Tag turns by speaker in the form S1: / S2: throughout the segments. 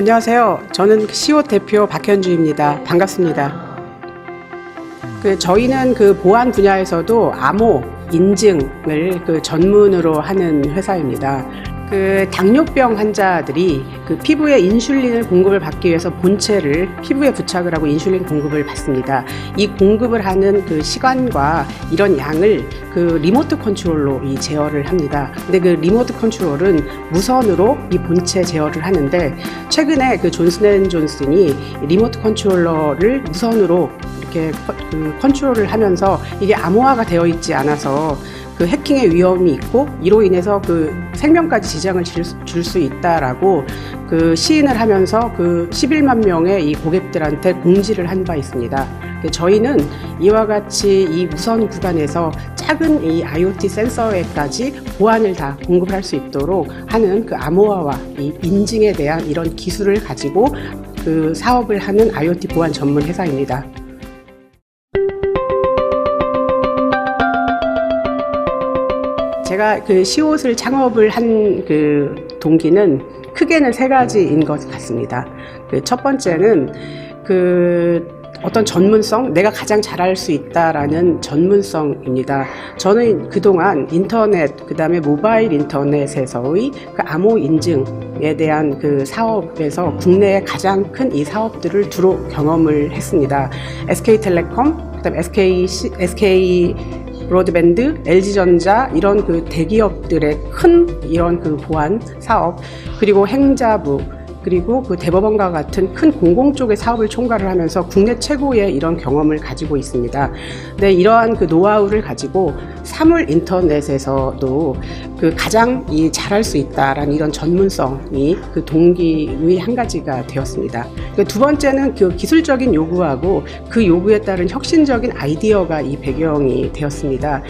S1: 안녕하세요. 저는 시옷 대표 박현주입니다. 반갑습니다. 그 저희는 그 보안 분야에서도 암호 인증을 그 전문으로 하는 회사입니다. 그 당뇨병 환자들이 그 피부에 인슐린을 공급을 받기 위해서 본체를 피부에 부착을 하고 인슐린 공급을 받습니다. 이 공급을 하는 그 시간과 이런 양을 그 리모트 컨트롤로 이 제어를 합니다. 근데 그 리모트 컨트롤은 무선으로 이 본체 제어를 하는데 최근에 그 존슨앤존슨이 리모트 컨트롤러를 무선으로 이렇게 컨- 그 컨트롤을 하면서 이게 암호화가 되어 있지 않아서 그 해킹의 위험이 있고 이로 인해서 그 생명까지 지장을 줄 수 있다라고 그 시인을 하면서 그 11만 명의 이 고객들한테 공지를 한 바 있습니다. 저희는 이와 같이 이 무선 구간에서 작은 이 IoT 센서에까지 보안을 다 공급할 수 있도록 하는 그 암호화와 이 인증에 대한 이런 기술을 가지고 그 사업을 하는 IoT 보안 전문 회사입니다. 제가 그 시옷을 창업을 한 그 동기는 크게는 세 가지인 것 같습니다. 그 첫 번째는 그 어떤 전문성, 내가 가장 잘할 수 있다라는 전문성입니다. 저는 그동안 인터넷, 그 다음에 모바일 인터넷에서의 그 암호 인증에 대한 그 사업에서 국내에 가장 큰 이 사업들을 주로 경험을 했습니다. SK텔레콤, 그 다음에 SK, SK 브로드밴드, LG전자 이런 그 대기업들의 큰 이런 그 보안 사업 그리고 행자부 그리고 그 대법원과 같은 큰 공공 쪽의 사업을 총괄을 하면서 국내 최고의 이런 경험을 가지고 있습니다. 네, 이러한 그 노하우를 가지고 사물 인터넷에서도 그 가장 이 잘할 수 있다라는 이런 전문성이 그 동기의 한 가지가 되었습니다. 그두 번째는 그 기술적인 요구하고 그 요구에 따른 혁신적인 아이디어가 이 배경이 되었습니다.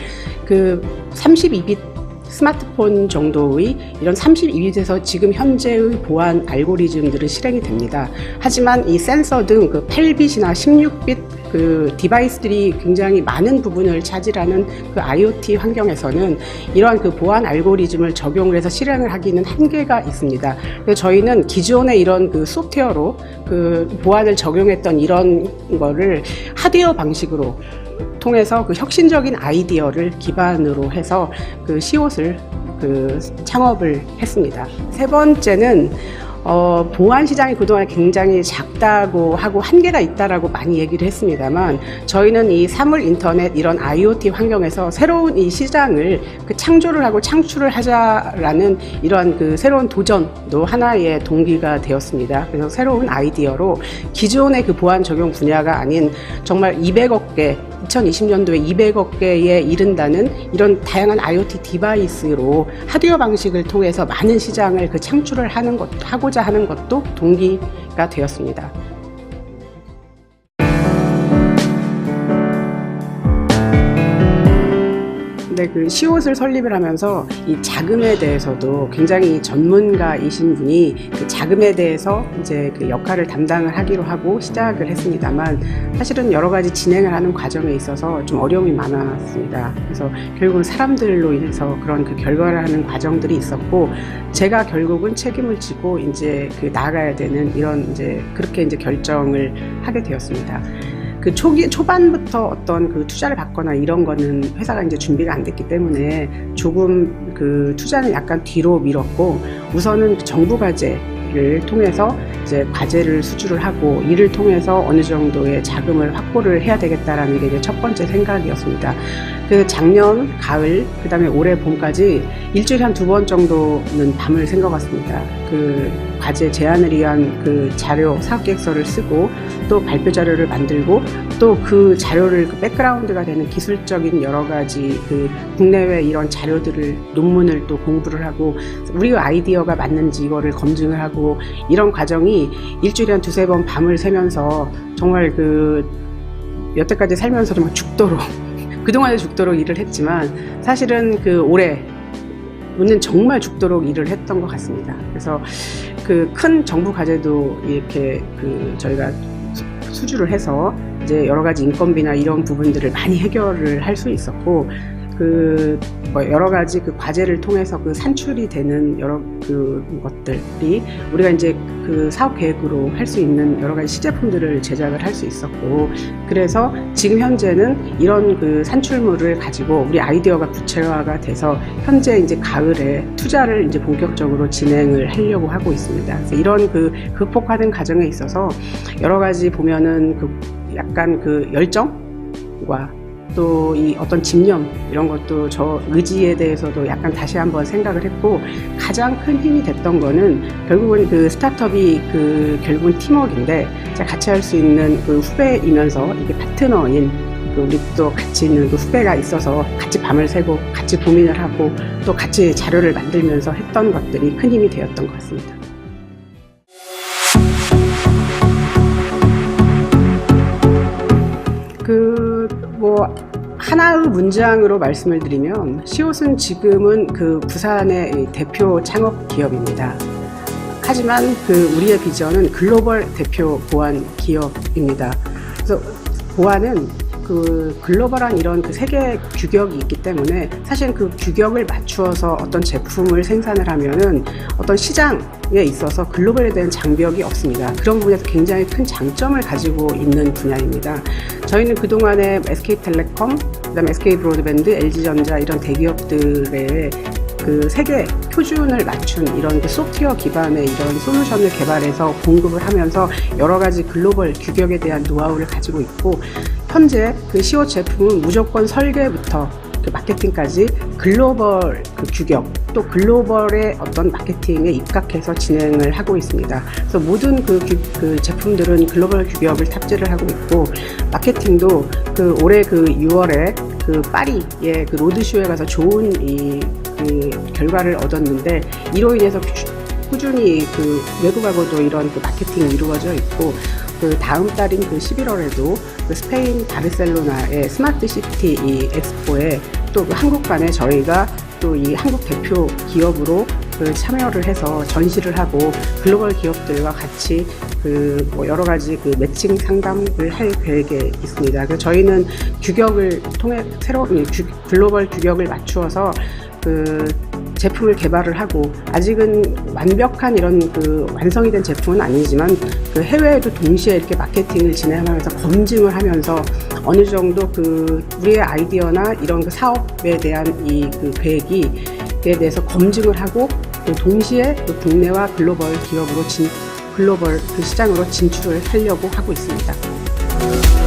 S1: 그 32빗 스마트폰 정도의 이런 32빗에서 지금 현재의 보안 알고리즘들은 실행이 됩니다. 하지만 이 센서 등 그 8빗이나 16빗 그 디바이스들이 굉장히 많은 부분을 차지하는 그 IoT 환경에서는 이러한 그 보안 알고리즘을 적용을 해서 실행을 하기는 한계가 있습니다. 그래서 저희는 기존의 이런 그 소프트웨어로 그 보안을 적용했던 이런 거를 하드웨어 방식으로 통해서 그 혁신적인 아이디어를 기반으로 해서 그 시옷을 그 창업을 했습니다. 세 번째는 어, 보안 시장이 그동안 굉장히 작다고 하고 한계가 있다라고 많이 얘기를 했습니다만 저희는 이 사물 인터넷 이런 IoT 환경에서 새로운 이 시장을 그 창조를 하고 창출을 하자라는 이런 그 새로운 도전도 하나의 동기가 되었습니다. 그래서 새로운 아이디어로 기존의 그 보안 적용 분야가 아닌 정말 200억 개 2020년도에 200억 개에 이른다는 이런 다양한 IoT 디바이스로 하드웨어 방식을 통해서 많은 시장을 그 창출을 하는 것 하고자 하는 것도 동기가 되었습니다. 근데 그 시옷을 설립을 하면서 이 자금에 대해서도 굉장히 전문가이신 분이 그 자금에 대해서 이제 그 역할을 담당을 하기로 하고 시작을 했습니다만 사실은 여러 가지 진행을 하는 과정에 있어서 좀 어려움이 많았습니다. 그래서 결국은 사람들로 인해서 그런 그 결과를 하는 과정들이 있었고 제가 결국은 책임을 지고 이제 그 나아가야 되는 이런 이제 그렇게 이제 결정을 하게 되었습니다. 그 초기 초반부터 어떤 그 투자를 받거나 이런 거는 회사가 이제 준비가 안 됐기 때문에 조금 그 투자는 약간 뒤로 미뤘고 우선은 정부 과제를 통해서 이제 과제를 수주를 하고 이를 통해서 어느 정도의 자금을 확보를 해야 되겠다라는 게 이제 첫 번째 생각이었습니다. 그 작년 가을 그다음에 올해 봄까지 일주일에 한 두 번 정도는 밤을 샌 것 같습니다. 그 과제 제안을 위한 그 자료 사업 계획서를 쓰고 또 발표 자료를 만들고 또 그 자료를 그 백그라운드가 되는 기술적인 여러 가지 그 국내외 이런 자료들을 논문을 또 공부를 하고 우리 아이디어가 맞는지 이거를 검증을 하고 이런 과정이 일주일에 한 두세 번 밤을 새면서 정말 그 여태까지 살면서도 막 죽도록 그동안에 죽도록 일을 했지만 사실은 그 올해 는 정말 죽도록 일을 했던 것 같습니다. 그래서 그 큰 정부 과제도 이렇게 그 저희가 수- 수주를 해서 이제 여러 가지 인건비나 이런 부분들을 많이 해결을 할 수 있었고 그, 뭐 여러 가지 그 과제를 통해서 그 산출이 되는 여러 그 것들이 우리가 이제 그 사업 계획으로 할 수 있는 여러 가지 시제품들을 제작을 할 수 있었고 그래서 지금 현재는 이런 그 산출물을 가지고 우리 아이디어가 구체화가 돼서 현재 이제 가을에 투자를 이제 본격적으로 진행을 하려고 하고 있습니다. 그래서 이런 그 극복하는 과정에 있어서 여러 가지 보면은 그 약간 그 열정과 또 이 어떤 집념 이런 것도 저 의지에 대해서도 약간 다시 한번 생각을 했고 가장 큰 힘이 됐던 거는 결국은 그 스타트업이 그 결국은 팀워크인데 같이 할 수 있는 그 후배이면서 이게 파트너인 그 우리 또 같이 있는 그 후배가 있어서 같이 밤을 새고 같이 고민을 하고 또 같이 자료를 만들면서 했던 것들이 큰 힘이 되었던 것 같습니다. 하나의 문장으로 말씀을 드리면 시옷은 지금은 그 부산의 이 대표 창업 기업입니다. 하지만 그 우리의 비전은 글로벌 대표 보안 기업입니다. 그래서 보안은 그 글로벌한 이런 그 세계 규격이 있기 때문에 사실 그 규격을 맞추어서 어떤 제품을 생산을 하면은 어떤 시장에 있어서 글로벌에 대한 장벽이 없습니다. 그런 부분에서 굉장히 큰 장점을 가지고 있는 분야입니다. 저희는 그동안에 SK텔레콤, 그다음에 SK브로드밴드, LG전자 이런 대기업들의 그 세계 표준을 맞춘 이런 그 소프트웨어 기반의 이런 솔루션을 개발해서 공급을 하면서 여러 가지 글로벌 규격에 대한 노하우를 가지고 있고 현재 그 시옷 제품은 무조건 설계부터 그 마케팅까지 글로벌 그 규격 또 글로벌의 어떤 마케팅에 입각해서 진행을 하고 있습니다. 그래서 모든 그, 규- 그 제품들은 글로벌 규격을 탑재를 하고 있고 마케팅도 그 올해 그 6월에 그 파리의 그 로드쇼에 가서 좋은 이 그 결과를 얻었는데 이로 인해서 꾸- 꾸준히 그 외국하고도 이런 그 마케팅이 이루어져 있고 그 다음 달인 그 11월에도 그 스페인 바르셀로나의 스마트 시티 이 엑스포에 또 그 한국반에 저희가 또 이 한국 대표 기업으로 그 참여를 해서 전시를 하고 글로벌 기업들과 같이 그 뭐 여러 가지 그 매칭 상담을 할 계획에 있습니다. 그래서 저희는 규격을 통해 새로운 글로벌 규격을 맞추어서 그 제품을 개발을 하고 아직은 완벽한 이런 그 완성이 된 제품은 아니지만 그 해외에도 동시에 이렇게 마케팅을 진행하면서 검증을 하면서 어느 정도 그 우리의 아이디어나 이런 그 사업에 대한 이 그 계획이 에 대해서 검증을 하고 또 동시에 또 국내와 글로벌 기업으로 진 글로벌 그 시장으로 진출을 하려고 하고 있습니다.